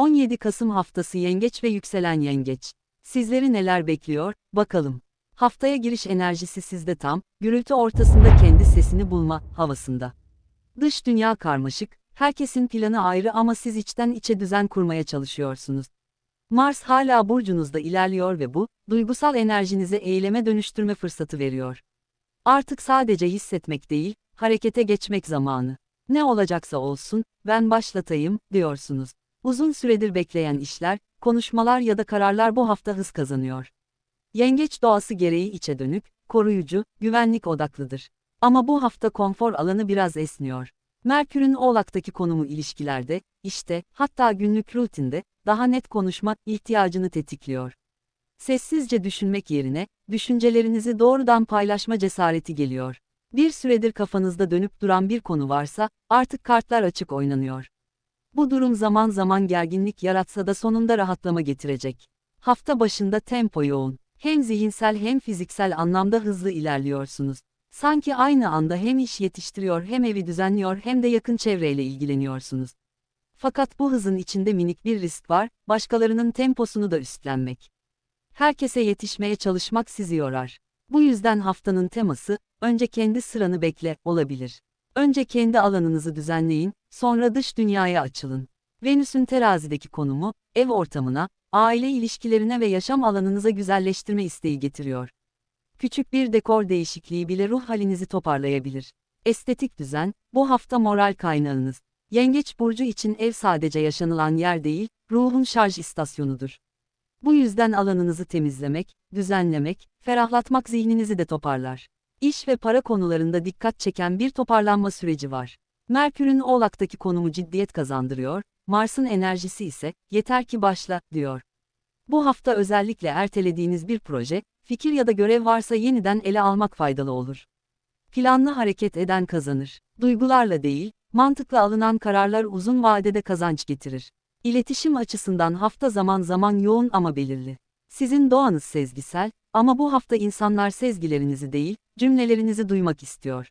17 Kasım haftası Yengeç ve yükselen Yengeç. Sizleri neler bekliyor, bakalım. Haftaya giriş enerjisi sizde tam, gürültü ortasında kendi sesini bulma havasında. Dış dünya karmaşık, herkesin planı ayrı ama siz içten içe düzen kurmaya çalışıyorsunuz. Mars hala burcunuzda ilerliyor ve bu, duygusal enerjinizi eyleme dönüştürme fırsatı veriyor. Artık sadece hissetmek değil, harekete geçmek zamanı. Ne olacaksa olsun, ben başlatayım, diyorsunuz. Uzun süredir bekleyen işler, konuşmalar ya da kararlar bu hafta hız kazanıyor. Yengeç doğası gereği içe dönük, koruyucu, güvenlik odaklıdır. Ama bu hafta konfor alanı biraz esniyor. Merkür'ün Oğlak'taki konumu ilişkilerde, işte, hatta günlük rutinde, daha net konuşma ihtiyacını tetikliyor. Sessizce düşünmek yerine, düşüncelerinizi doğrudan paylaşma cesareti geliyor. Bir süredir kafanızda dönüp duran bir konu varsa, artık kartlar açık oynanıyor. Bu durum zaman zaman gerginlik yaratsa da sonunda rahatlama getirecek. Hafta başında tempo yoğun. Hem zihinsel hem fiziksel anlamda hızlı ilerliyorsunuz. Sanki aynı anda hem iş yetiştiriyor hem evi düzenliyor hem de yakın çevreyle ilgileniyorsunuz. Fakat bu hızın içinde minik bir risk var, başkalarının temposunu da üstlenmek. Herkese yetişmeye çalışmak sizi yorar. Bu yüzden haftanın teması, önce kendi sıranı bekle, olabilir. Önce kendi alanınızı düzenleyin, sonra dış dünyaya açılın. Venüs'ün terazideki konumu, ev ortamına, aile ilişkilerine ve yaşam alanınıza güzelleştirme isteği getiriyor. Küçük bir dekor değişikliği bile ruh halinizi toparlayabilir. Estetik düzen, bu hafta moral kaynağınız. Yengeç burcu için ev sadece yaşanılan yer değil, ruhun şarj istasyonudur. Bu yüzden alanınızı temizlemek, düzenlemek, ferahlatmak zihninizi de toparlar. İş ve para konularında dikkat çeken bir toparlanma süreci var. Merkür'ün Oğlak'taki konumu ciddiyet kazandırıyor, Mars'ın enerjisi ise yeter ki başla diyor. Bu hafta özellikle ertelediğiniz bir proje, fikir ya da görev varsa yeniden ele almak faydalı olur. Planlı hareket eden kazanır. Duygularla değil, mantıkla alınan kararlar uzun vadede kazanç getirir. İletişim açısından hafta zaman zaman yoğun ama belirli. Sizin doğanız sezgisel, ama bu hafta insanlar sezgilerinizi değil, cümlelerinizi duymak istiyor.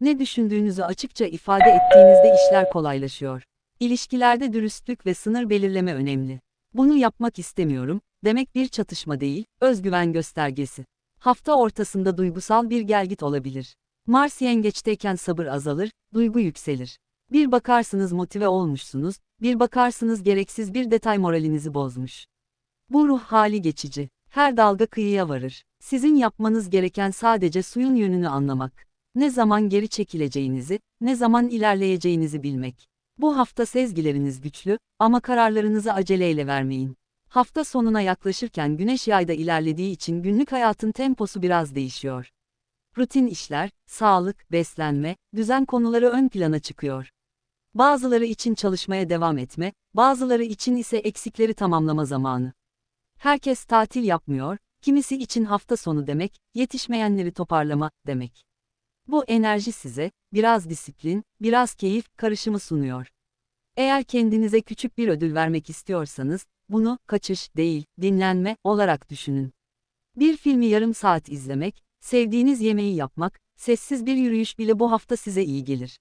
Ne düşündüğünüzü açıkça ifade ettiğinizde işler kolaylaşıyor. İlişkilerde dürüstlük ve sınır belirleme önemli. Bunu yapmak istemiyorum, demek bir çatışma değil, özgüven göstergesi. Hafta ortasında duygusal bir gelgit olabilir. Mars yengeçteyken sabır azalır, duygu yükselir. Bir bakarsınız motive olmuşsunuz, bir bakarsınız gereksiz bir detay moralinizi bozmuş. Bu ruh hali geçici. Her dalga kıyıya varır. Sizin yapmanız gereken sadece suyun yönünü anlamak. Ne zaman geri çekileceğinizi, ne zaman ilerleyeceğinizi bilmek. Bu hafta sezgileriniz güçlü ama kararlarınızı aceleyle vermeyin. Hafta sonuna yaklaşırken güneş yayda ilerlediği için günlük hayatın temposu biraz değişiyor. Rutin işler, sağlık, beslenme, düzen konuları ön plana çıkıyor. Bazıları için çalışmaya devam etme, bazıları için ise eksikleri tamamlama zamanı. Herkes tatil yapmıyor, kimisi için hafta sonu demek, yetişmeyenleri toparlama demek. Bu enerji size, biraz disiplin, biraz keyif karışımı sunuyor. Eğer kendinize küçük bir ödül vermek istiyorsanız, bunu kaçış değil, dinlenme olarak düşünün. Bir filmi yarım saat izlemek, sevdiğiniz yemeği yapmak, sessiz bir yürüyüş bile bu hafta size iyi gelir.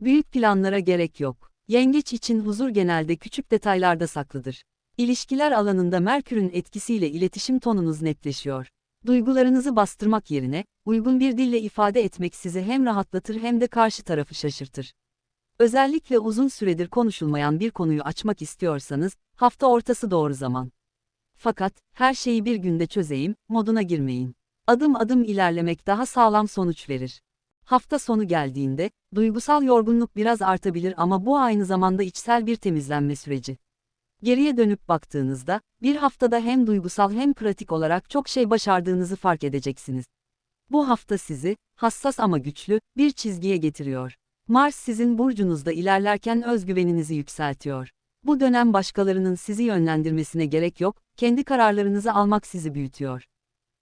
Büyük planlara gerek yok. Yengeç için huzur genelde küçük detaylarda saklıdır. İlişkiler alanında Merkür'ün etkisiyle iletişim tonunuz netleşiyor. Duygularınızı bastırmak yerine, uygun bir dille ifade etmek sizi hem rahatlatır hem de karşı tarafı şaşırtır. Özellikle uzun süredir konuşulmayan bir konuyu açmak istiyorsanız, hafta ortası doğru zaman. Fakat, her şeyi bir günde çözeyim, moduna girmeyin. Adım adım ilerlemek daha sağlam sonuç verir. Hafta sonu geldiğinde, duygusal yorgunluk biraz artabilir ama bu aynı zamanda içsel bir temizlenme süreci. Geriye dönüp baktığınızda, bir haftada hem duygusal hem pratik olarak çok şey başardığınızı fark edeceksiniz. Bu hafta sizi, hassas ama güçlü, bir çizgiye getiriyor. Mars sizin burcunuzda ilerlerken özgüveninizi yükseltiyor. Bu dönem başkalarının sizi yönlendirmesine gerek yok, kendi kararlarınızı almak sizi büyütüyor.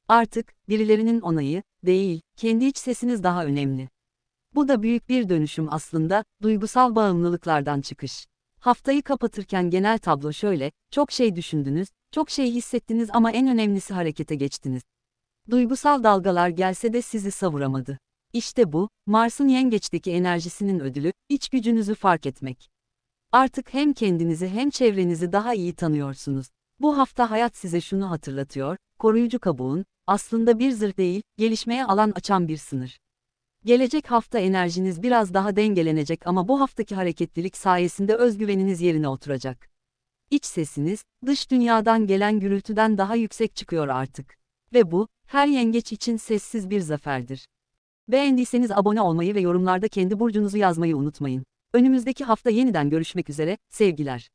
Artık, birilerinin onayı, değil, kendi iç sesiniz daha önemli. Bu da büyük bir dönüşüm aslında, duygusal bağımlılıklardan çıkış. Haftayı kapatırken genel tablo şöyle, çok şey düşündünüz, çok şey hissettiniz ama en önemlisi harekete geçtiniz. Duygusal dalgalar gelse de sizi savuramadı. İşte bu, Mars'ın yengeçteki enerjisinin ödülü, iç gücünüzü fark etmek. Artık hem kendinizi hem çevrenizi daha iyi tanıyorsunuz. Bu hafta hayat size şunu hatırlatıyor, koruyucu kabuğun, aslında bir zırh değil, gelişmeye alan açan bir sınır. Gelecek hafta enerjiniz biraz daha dengelenecek ama bu haftaki hareketlilik sayesinde özgüveniniz yerine oturacak. İç sesiniz, dış dünyadan gelen gürültüden daha yüksek çıkıyor artık. Ve bu, her yengeç için sessiz bir zaferdir. Beğendiyseniz abone olmayı ve yorumlarda kendi burcunuzu yazmayı unutmayın. Önümüzdeki hafta yeniden görüşmek üzere, sevgiler.